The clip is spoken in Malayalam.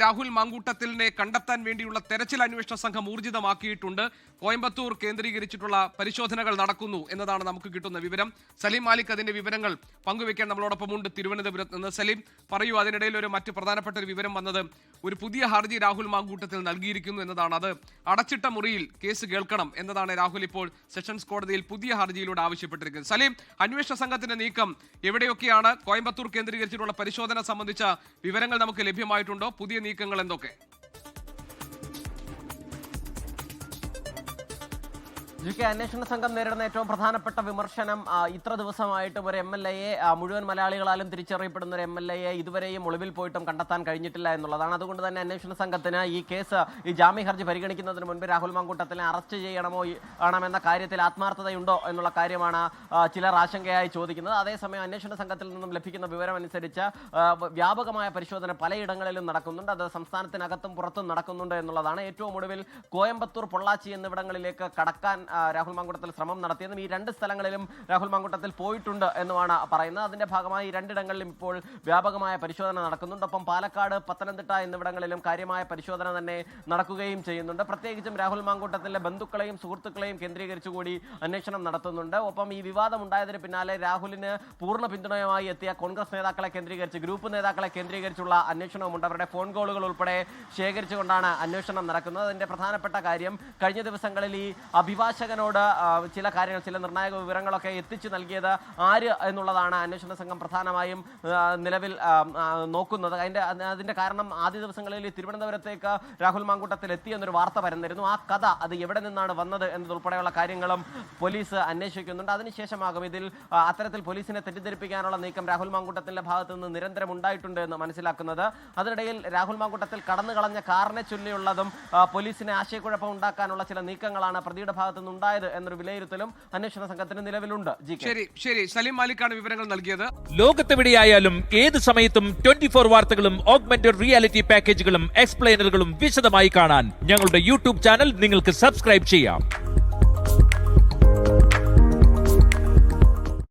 രാഹുൽ മാങ്കൂട്ടത്തിലിനെ കണ്ടെത്താൻ വേണ്ടിയുള്ള തെരച്ചിൽ അന്വേഷണ സംഘം ഊർജിതമാക്കിയിട്ടുണ്ട്. കോയമ്പത്തൂർ കേന്ദ്രീകരിച്ചിട്ടുള്ള പരിശോധനകൾ നടക്കുന്നു എന്നതാണ് നമുക്ക് കിട്ടുന്ന വിവരം. സലീം മാലിക് അതിന്റെ വിവരങ്ങൾ പങ്കുവെക്കാൻ നമ്മളോടൊപ്പമുണ്ട് തിരുവനന്തപുരത്ത് നിന്ന്. സലീം പറയൂ അതിനിടയിൽ ഒരു മറ്റ് പ്രധാനപ്പെട്ട ഒരു വിവരം വന്നത് ഒരു പുതിയ ഹർജി രാഹുൽ മാങ്കൂട്ടത്തിൽ നൽകിയിരിക്കുന്നു എന്നതാണ്. അത് അടച്ചിട്ട മുറിയിൽ കേസ് കേൾക്കണം എന്നതാണ് രാഹുൽ ഇപ്പോൾ സെഷൻസ് കോടതിയിൽ പുതിയ ഹർജിയിലൂടെ ആവശ്യപ്പെട്ടിരിക്കുന്നത്. സലീം അന്വേഷണ സംഘത്തിന്റെ നീക്കം എവിടെയൊക്കെയാണ്? കോയമ്പത്തൂർ കേന്ദ്രീകരിച്ചിട്ടുള്ള പരിശോധന സംബന്ധിച്ച വിവരങ്ങൾ നമുക്ക് ലഭ്യമായിട്ടുണ്ടോ? പുതിയ നീക്കങ്ങൾ എന്തൊക്കെ? ജി കെ അന്വേഷണ സംഘം നേരിടുന്ന ഏറ്റവും പ്രധാനപ്പെട്ട വിമർശനം ഇത്ര ദിവസമായിട്ടും ഒരു എം എൽ എയെ മുഴുവൻ മലയാളികളാലും തിരിച്ചറിയപ്പെടുന്ന ഒരു എം എൽ എയെ ഇതുവരെയും ഒളിവിൽ പോയിട്ടും കണ്ടെത്താൻ കഴിഞ്ഞിട്ടില്ല എന്നുള്ളതാണ്. അതുകൊണ്ട് തന്നെ അന്വേഷണ സംഘത്തിന് ഈ കേസ് ഈ ജാമ്യ ഹർജി പരിഗണിക്കുന്നതിന് മുൻപ് രാഹുൽ മാങ്കൂട്ടത്തിനെ അറസ്റ്റ് ചെയ്യണമോ ആണമെന്ന കാര്യത്തിൽ ആത്മാർത്ഥതയുണ്ടോ എന്നുള്ള കാര്യമാണ് ചിലർ ആശങ്കയായി ചോദിക്കുന്നത്. അതേസമയം അന്വേഷണ സംഘത്തിൽ നിന്നും ലഭിക്കുന്ന വിവരം അനുസരിച്ച് വ്യാപകമായ പരിശോധന പലയിടങ്ങളിലും നടക്കുന്നുണ്ട്. അത് സംസ്ഥാനത്തിനകത്തും പുറത്തും നടക്കുന്നുണ്ട് എന്നുള്ളതാണ്. ഏറ്റവും ഒടുവിൽ കോയമ്പത്തൂർ പൊള്ളാച്ചി എന്നിവിടങ്ങളിലേക്ക് കടക്കാൻ രാഹുൽ മാങ്കുട്ടത്തിൽ ശ്രമം നടത്തിയെന്നും ഈ രണ്ട് സ്ഥലങ്ങളിലും രാഹുൽ മാങ്കുട്ടത്തിൽ പോയിട്ടുണ്ട് എന്നുമാണ് പറയുന്നത്. അതിന്റെ ഭാഗമായി രണ്ടിടങ്ങളിലും ഇപ്പോൾ വ്യാപകമായ പരിശോധന നടക്കുന്നുണ്ട്. ഒപ്പം പാലക്കാട് പത്തനംതിട്ട എന്നിവിടങ്ങളിലും കാര്യമായ പരിശോധന തന്നെ നടക്കുകയും ചെയ്യുന്നുണ്ട്. പ്രത്യേകിച്ചും രാഹുൽ മാങ്കൂട്ടത്തിലെ ബന്ധുക്കളെയും സുഹൃത്തുക്കളെയും കേന്ദ്രീകരിച്ചുകൂടി അന്വേഷണം നടത്തുന്നുണ്ട്. ഒപ്പം ഈ വിവാദം ഉണ്ടായതിന് പിന്നാലെ രാഹുലിന് പൂർണ പിന്തുണയുമായി എത്തിയ കോൺഗ്രസ് നേതാക്കളെ കേന്ദ്രീകരിച്ച് ഗ്രൂപ്പ് നേതാക്കളെ കേന്ദ്രീകരിച്ചുള്ള അന്വേഷണവുമുണ്ട് അവരുടെ ഫോൺ കോളുകൾ ഉൾപ്പെടെ ശേഖരിച്ചുകൊണ്ടാണ് അന്വേഷണം നടക്കുന്നത്. അതിന്റെ പ്രധാനപ്പെട്ട കാര്യം കഴിഞ്ഞ ദിവസങ്ങളിൽ ഈ അഭിഭാഷകനോട് ആ, ചില കാര്യങ്ങൾ ചില നിർണായക വിവരങ്ങളൊക്കെ എത്തിച്ചു നൽകിയത് ആര് എന്നുള്ളതാണ് അന്വേഷണ സംഘം പ്രധാനമായും നിലവിൽ നോക്കുന്നത്. അതിന്റെ അതിന്റെ കാരണം ആദ്യ ദിവസങ്ങളിൽ തിരുവനന്തപുരത്തേക്ക് രാഹുൽ മാങ്കൂട്ടത്തിൽ എത്തി എന്നൊരു വാർത്ത പരന്നിരുന്നു. ആ കഥ അത് എവിടെ നിന്നാണ് വന്നത് എന്നതുൾപ്പെടെയുള്ള കാര്യങ്ങളും പോലീസ് അന്വേഷിക്കുന്നുണ്ട്. അതിനുശേഷമാകും ഇതിൽ അത്തരത്തിൽ പോലീസിനെ തെറ്റിദ്ധരിപ്പിക്കാനുള്ള നീക്കം രാഹുൽ മാങ്കൂട്ടത്തിന്റെ ഭാഗത്തു നിന്ന് നിരന്തരം ഉണ്ടായിട്ടുണ്ട് എന്ന് മനസ്സിലാക്കുന്നത്. അതിനിടയിൽ രാഹുൽ മാങ്കൂട്ടത്തിൽ കടന്നു കളഞ്ഞ കാറിനെ ചൊല്ലിയുള്ളതും പോലീസിനെ ആശയക്കുഴപ്പം ഉണ്ടാക്കാനുള്ള ചില നീക്കങ്ങളാണ് പ്രതിയുടെ ഭാഗത്തു നിന്ന് ഉണ്ടായത് എന്നൊരു വിലയിരുത്തലും അന്വേഷണ സംഘത്തിന് നിലവിലുണ്ട്. G K. ശരി ശരി. സലീം മാലിക്കാണ് വിവരങ്ങൾ നൽകിയത്. ലോകത്തെവിടെയായാലും ഏത് സമയത്തും ട്വന്റി ഫോർ വാർത്തകളും ഓഗ്മെന്റഡ് റിയാലിറ്റി പാക്കേജുകളും എക്സ്പ്ലെയിനറുകളും വിശദമായി കാണാൻ ഞങ്ങളുടെ യൂട്യൂബ് ചാനൽ നിങ്ങൾക്ക് സബ്സ്ക്രൈബ് ചെയ്യാം.